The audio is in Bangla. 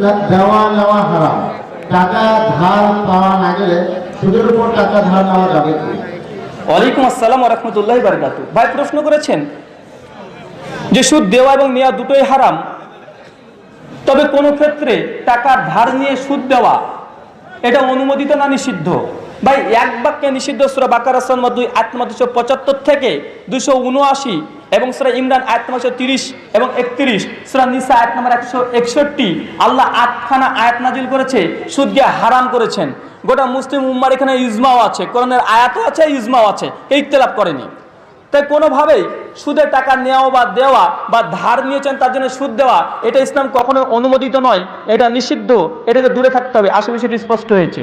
না- দেওয়া নেওয়া হারাম। টাকা ধার পাওয়া না গেলে সুদের উপর টাকা ধার নেওয়া যাবে ওয়ালাইকুম আসসালাম ভাই, প্রশ্ন করেছেন যে সুদ দেওয়া এবং নেওয়া দুটোই হারাম। তবে কোনো ক্ষেত্রে টাকা ধার নিয়ে সুদ দেওয়া, এটা অনুমোদিত না নিষিদ্ধ? ভাই, এক বাক্যে নিষিদ্ধ সুরা বাকারাসন দুই আত্মা দুশো পঁচাত্তর থেকে দুশো উনআশি এবং সুরা ইমরান, আয়াত নম্বর একশো তিরিশ এবং একত্রিশ। সুরা নিসা, আয়াত নম্বর একশো একষট্টি। আল্লাহ আটখানা আয়াত নাজিল করেছে, সুদকে হারাম করেছেন। গোটা মুসলিম উম্মার এখানে ইজমাও আছে, কোরআনের আয়াতও আছে, ইজমাও আছে এই ইত্তেলাপ করেনি। তাই কোনোভাবেই সুদের টাকা নেওয়া বা দেওয়া বা ধার নিয়েছেন তার জন্য সুদ দেওয়া, এটা ইসলাম কখনো অনুমোদিত নয়, এটা নিষিদ্ধ, এটাকে দূরে থাকতে হবে। আশে বিষয়টি স্পষ্ট হয়েছে।